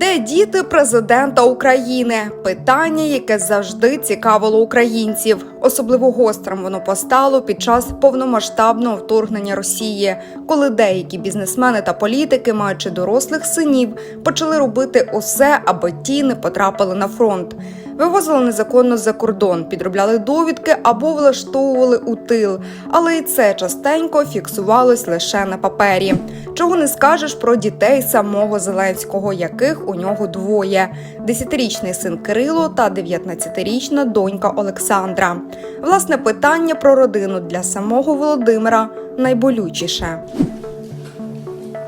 Де діти президента України? Питання, яке завжди цікавило українців. Особливо гострим воно постало під час повномасштабного вторгнення Росії, коли деякі бізнесмени та політики, маючи дорослих синів, почали робити усе, аби ті не потрапили на фронт. Вивозили незаконно за кордон, підробляли довідки або влаштовували у тил. Але і це частенько фіксувалось лише на папері. Чого не скажеш про дітей самого Зеленського, яких у нього двоє: десятирічний син Кирило та 19-річна донька Олександра. Власне, питання про родину для самого Володимира найболючіше.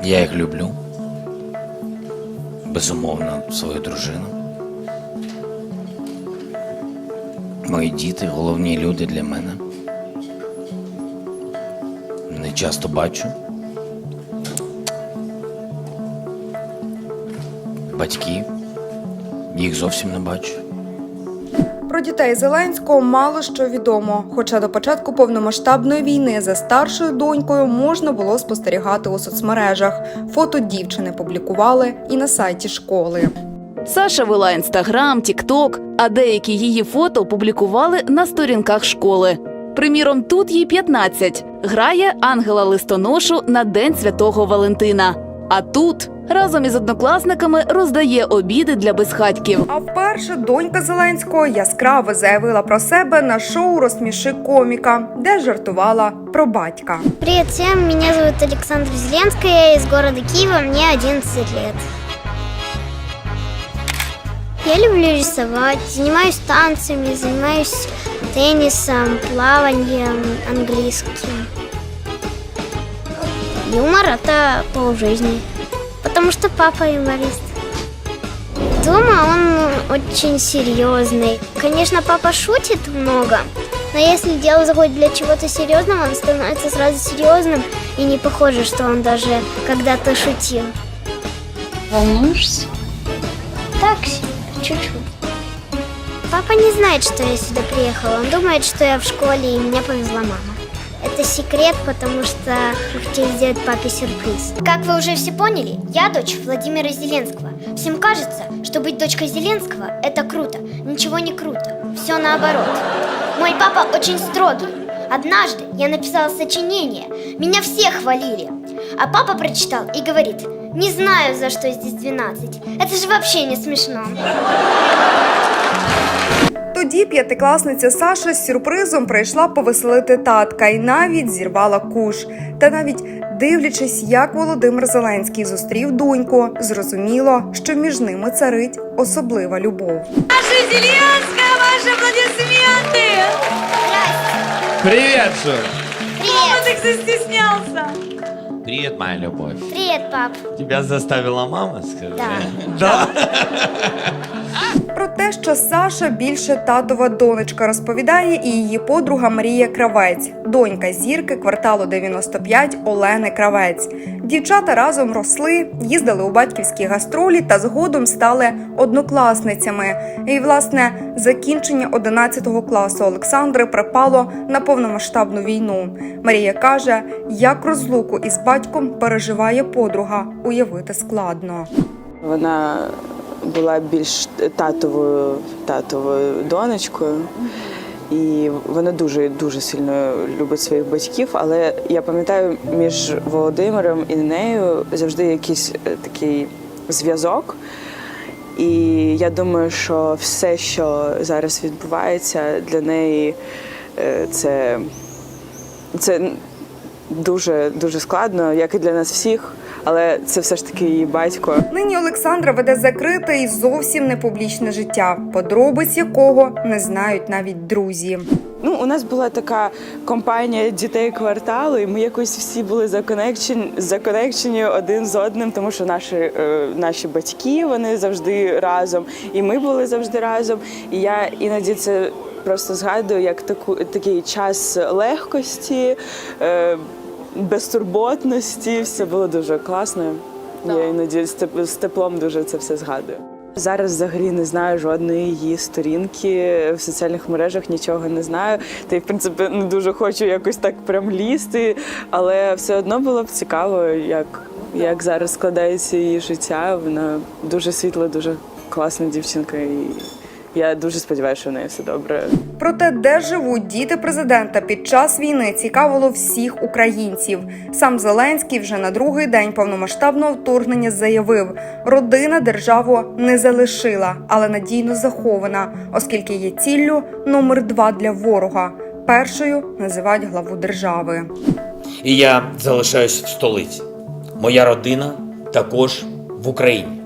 Я їх люблю. Безумовно, свою дружину. Мої діти головні люди для мене. Не часто бачу. Батьків. Їх зовсім не бачу. Про дітей Зеленського мало що відомо. Хоча до початку повномасштабної війни за старшою донькою можна було спостерігати у соцмережах. Фото дівчини публікували і на сайті школи. Саша вела інстаграм, тікток, а деякі її фото публікували на сторінках школи. Приміром, тут їй 15. Грає ангела листоношу на День Святого Валентина. А тут разом із однокласниками роздає обіди для безхатьків. А вперше донька Зеленського яскраво заявила про себе на шоу Розсміши коміка, де жартувала про батька. Привет всем, меня зовут Александра Зеленская, я из города Киева, мне 11 лет. Я люблю рисовать, занимаюсь танцами, занимаюсь теннисом, плаванием, английским. Юмор – это полжизни, потому что папа юморист. Дома он очень серьезный. Конечно, папа шутит много, но если дело заходит для чего-то серьезного, он становится сразу серьезным и не похоже, что он даже когда-то шутил. Волнуешься? Так себе, чуть-чуть. Папа не знает, что я сюда приехала. Он думает, что я в школе и меня повезла мама. Это секрет, потому что хотели сделать папе сюрприз. Как вы уже все поняли, я дочь Владимира Зеленского. Всем кажется, что быть дочкой Зеленского – это круто. Ничего не круто. Все наоборот. Мой папа очень строгий. Однажды я написала сочинение. Меня все хвалили. А папа прочитал и говорит, не знаю, за что здесь 12. Это же вообще не смешно. Тоді п'ятикласниця Саша з сюрпризом прийшла повеселити татка і навіть зірвала куш. Та навіть дивлячись, як Володимир Зеленський зустрів доньку, зрозуміло, що між ними царить особлива любов. Привет, Жор. Привет! Привіт, моя любовь. Привет, пап. Тебя заставила мама, скажи. Да. Про те, що Саша більше татова донечка, розповідає і її подруга Марія Кравець, донька зірки кварталу 95 Олени Кравець. Дівчата разом росли, їздили у батьківські гастролі та згодом стали однокласницями. І, власне, закінчення 11 класу Олександри припало на повномасштабну війну. Марія каже, як розлуку із батьком переживає подруга, уявити складно. Вона була більш татовою татовою донечкою, і вона дуже дуже сильно любить своїх батьків. Але я пам'ятаю, між Володимиром і нею завжди якийсь е, такий зв'язок. І я думаю, що все, що зараз відбувається для неї, е, це, це дуже дуже складно, як і для нас всіх. Але це все ж таки її батько. Нині Олександра веде закрите і зовсім не публічне життя, подробиць якого не знають навіть друзі. Ну, у нас була така компанія дітей кварталу, і ми якось всі були законекчені, законекчені один з одним, тому що наші, е, наші батьки вони завжди разом, і ми були завжди разом. І я іноді це просто згадую як таку такий час легкості, е, безтурботності. Все було дуже класно. Я іноді з з теплом дуже це все згадую. Зараз взагалі не знаю жодної її сторінки в соціальних мережах, нічого не знаю. Та й в принципі не дуже хочу якось так прям лізти, але все одно було б цікаво, як, як зараз складається її життя. Вона дуже світла, дуже класна дівчинка, і я дуже сподіваюся, що в неї все добре. Проте, де живуть діти президента під час війни, цікавило всіх українців. Сам Зеленський вже на другий день повномасштабного вторгнення заявив: родина державу не залишила, але надійно захована, оскільки є ціллю номер два для ворога. Першою називають главу держави. І я залишаюсь в столиці. Моя родина також в Україні.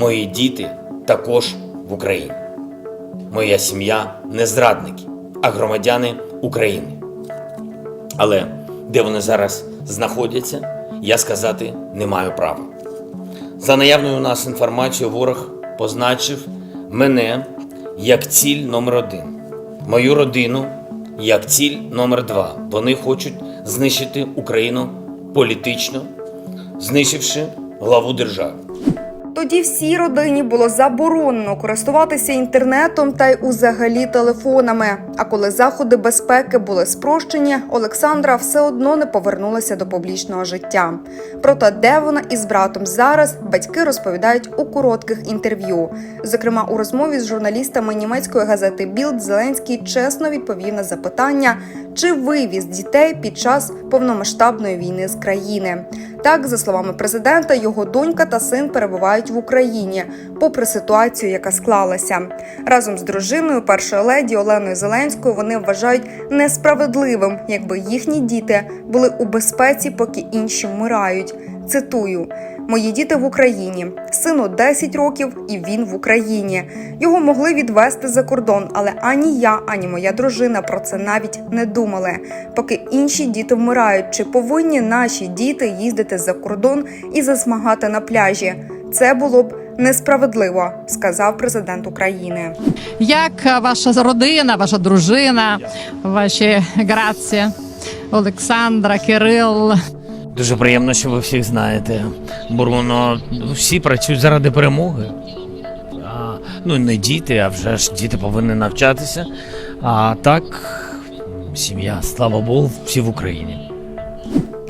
Мої діти також в Україні. Моя сім'я не зрадники, а громадяни України. Але де вони зараз знаходяться, я сказати не маю права. За наявною у нас інформацією, ворог позначив мене як ціль номер один, мою родину як ціль номер два. Вони хочуть знищити Україну політично, знищивши главу держави. Тоді всій родині було заборонено користуватися інтернетом та й узагалі телефонами. А коли заходи безпеки були спрощені, Олександра все одно не повернулася до публічного життя. Проте, де вона із братом зараз, батьки розповідають у коротких інтерв'ю. Зокрема, у розмові з журналістами німецької газети Білд Зеленський чесно відповів на запитання, чи вивіз дітей під час повномасштабної війни з країни. Так, за словами президента, його донька та син перебувають в Україні, попри ситуацію, яка склалася. Разом з дружиною першої леді Оленою Зеленською вони вважають несправедливим, якби їхні діти були у безпеці, поки інші вмирають. Цитую. Мої діти в Україні. Сину 10 років, і він в Україні. Його могли відвести за кордон, але ані я, ані моя дружина про це навіть не думали. Поки інші діти вмирають, чи повинні наші діти їздити за кордон і засмагати на пляжі? Це було б несправедливо, сказав президент України. Як ваша родина, ваша дружина, ваші граці, Олександра, Кирил, Дуже приємно, що ви всіх знаєте. Бруно, всі працюють заради перемоги. А, ну, не діти, а вже ж діти повинні навчатися. А так, сім'я, слава Богу, всі в Україні.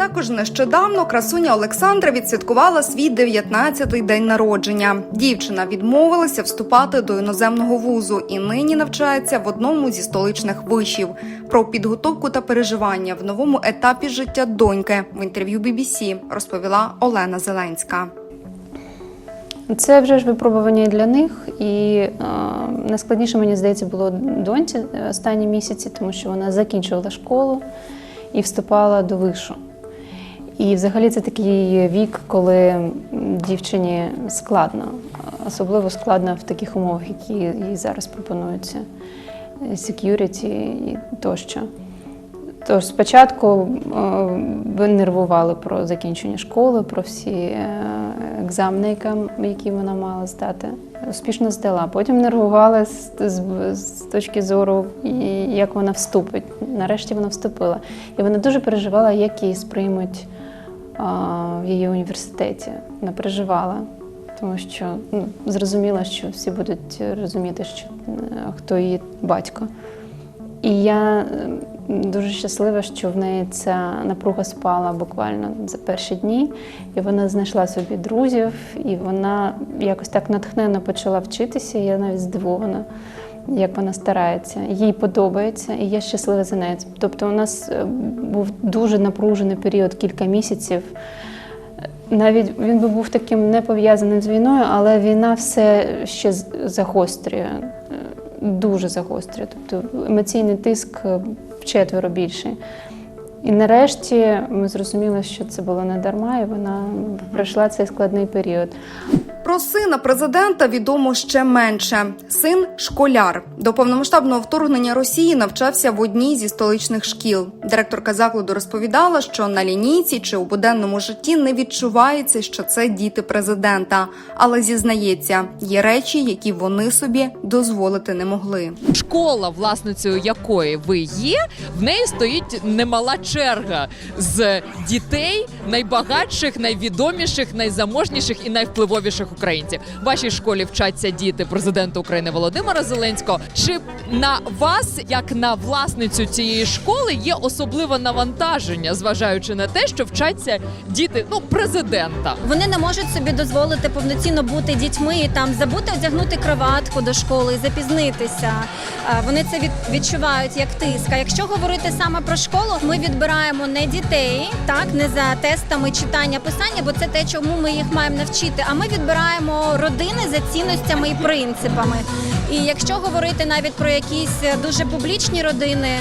Також нещодавно красуня Олександра відсвяткувала свій 19-й день народження. Дівчина відмовилася вступати до іноземного вузу і нині навчається в одному зі столичних вишів. Про підготовку та переживання в новому етапі життя доньки в інтерв'ю BBC розповіла Олена Зеленська. Це вже ж випробування для них, і е, найскладніше, мені здається, було доньці е, останні місяці, тому що вона закінчувала школу і вступала до вишу. І взагалі це такий вік, коли дівчині складно, особливо складно в таких умовах, які їй зараз пропонуються, security і тощо. Тож спочатку е, ви нервували про закінчення школи, про всі е, екзамени, які вона мала здати. Успішно здала. Потім нервували з, з, з точки зору, як вона вступить. Нарешті вона вступила. І вона дуже переживала, як її сприймуть в її університеті. Вона переживала, тому що ну, зрозуміла, що всі будуть розуміти, що е, хто її батько. І я дуже щаслива, що в неї ця напруга спала буквально за перші дні, і вона знайшла собі друзів, і вона якось так натхненно почала вчитися. Я навіть здивована, як вона старається. Їй подобається, і я щаслива за неї. Тобто, у нас е, був дуже напружений період кілька місяців. Навіть він би був таким не пов'язаним з війною, але війна все ще загострює, е, дуже загострює. Тобто емоційний тиск е, вчетверо більший. І нарешті ми зрозуміли, що це було не дарма, і вона пройшла цей складний період. Про сина президента відомо ще менше. Син школяр. До повномасштабного вторгнення Росії навчався в одній зі столичних шкіл. Директорка закладу розповідала, що на лінійці чи у буденному житті не відчувається, що це діти президента, але зізнається, є речі, які вони собі дозволити не могли. школа, власницею якої ви є, в неї стоїть немала черга з дітей найбагатших, найвідоміших, найзаможніших і найвпливовіших українців. В вашій школі вчаться діти президента України Володимира Зеленського. Чи на вас, як на власницю цієї школи, є особливе навантаження, зважаючи на те, що вчаться діти ну президента? Вони не можуть собі дозволити повноцінно бути дітьми і там забути одягнути кроватку до школи і запізнитися. Вони це від, відчувають як тиск. А якщо говорити саме про школу, ми відбираємо не дітей, так не за тестами читання писання, бо це те, чому ми їх маємо навчити. А ми відбираємо родини за цінностями і принципами. І якщо говорити навіть про якісь е, дуже публічні родини.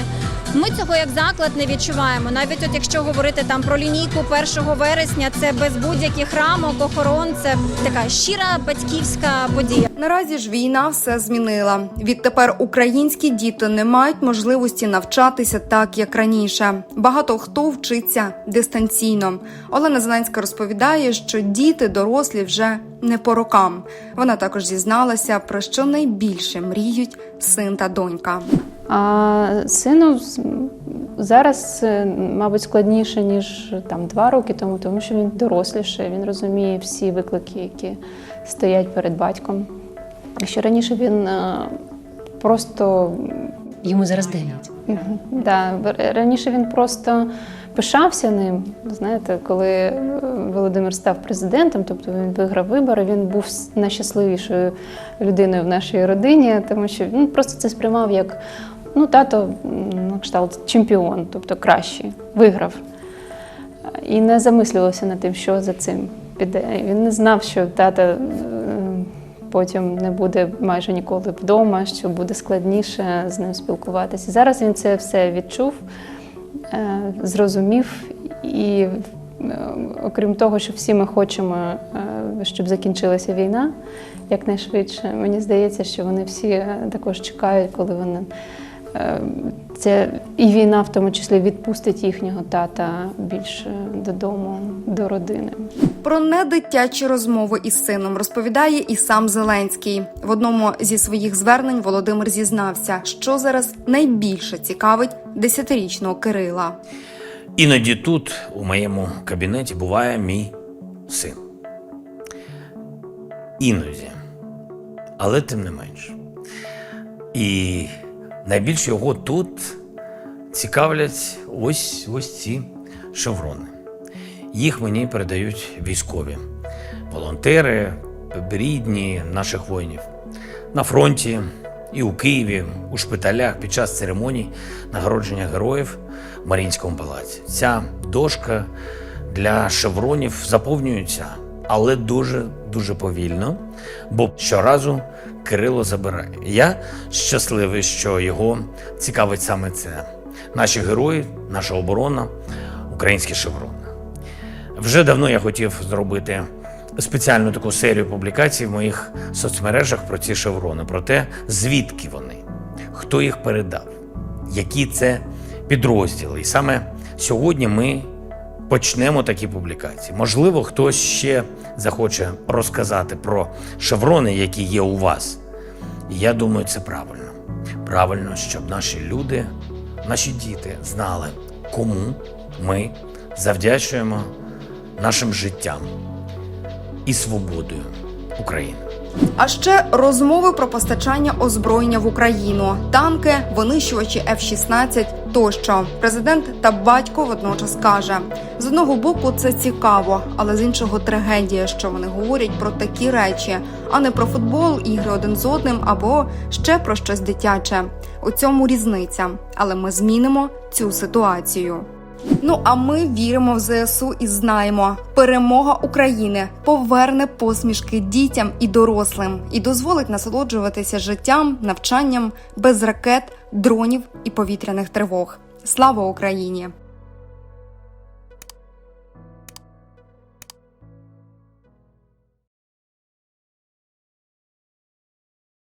Ми цього як заклад не відчуваємо. Навіть от якщо говорити там про лінійку 1 вересня, це без будь-яких рамок, охорон, це така щира батьківська подія. Наразі ж війна все змінила. Відтепер українські діти не мають можливості навчатися так, як раніше. Багато хто вчиться дистанційно. Олена Зеленська розповідає, що діти дорослі вже не по рокам. Вона також зізналася, про що найбільше мріють син та донька. А сину зараз, е, мабуть, складніше, ніж там два роки тому, тому що він доросліше, він розуміє всі виклики, які стоять перед батьком. Що раніше він е, просто Йому зараз 9. Мгм. Да, раніше він просто пишався ним. Знаєте, коли е, Володимир став президентом, тобто він виграв вибори, він був найщасливішою людиною в нашій родині, тому що він просто це сприймав як ну, тато на кшталт чемпіон, тобто кращий, виграв. І не замислювався над тим, що за цим піде. Він не знав, що тата потім не буде майже ніколи вдома, що буде складніше з ним спілкуватися. Зараз він це все відчув, е, зрозумів, і е, окрім того, що всі ми хочемо, е, щоб закінчилася війна якнайшвидше, мені здається, що вони всі також чекають, коли вони. Е, Це і війна, в тому числі, відпустить їхнього тата більше додому, до родини. Про недитячі розмови із сином розповідає і сам Зеленський. В одному зі своїх звернень Володимир зізнався, що зараз найбільше цікавить десятирічного Кирила. Іноді тут, у моєму кабінеті, буває мій син. Іноді. Але тим не менш. І найбільше його тут цікавлять ось ось ці шеврони. Їх мені передають військові, волонтери, рідні наших воїнів на фронті і у Києві, у шпиталях під час церемоній нагородження героїв в Маріїнському палаці. Ця дошка для шевронів заповнюється, але дуже дуже повільно, бо щоразу Кирило забирає. Я щасливий, що його цікавить саме це. Наші герої, наша оборона, українські шеврони. Вже давно я хотів зробити спеціальну таку серію публікацій в моїх соцмережах про ці шеврони, про те, звідки вони, хто їх передав, які це підрозділи. І саме сьогодні ми почнемо такі публікації. Можливо, хтось ще захоче розказати про шеврони, які є у вас. І я думаю, це правильно. Правильно, щоб наші люди, наші діти знали, кому ми завдячуємо нашим життям і свободою України. А ще розмови про постачання озброєння в Україну, танки, винищувачі F-16 тощо. Президент та батько водночас каже: з одного боку це цікаво, але з іншого трагедія, що вони говорять про такі речі, а не про футбол, ігри один з одним або ще про щось дитяче. У цьому різниця, але ми змінимо цю ситуацію. Ну а ми віримо в ЗСУ і знаємо, перемога України поверне посмішки дітям і дорослим і дозволить насолоджуватися життям, навчанням без ракет, дронів і повітряних тривог. Слава Україні!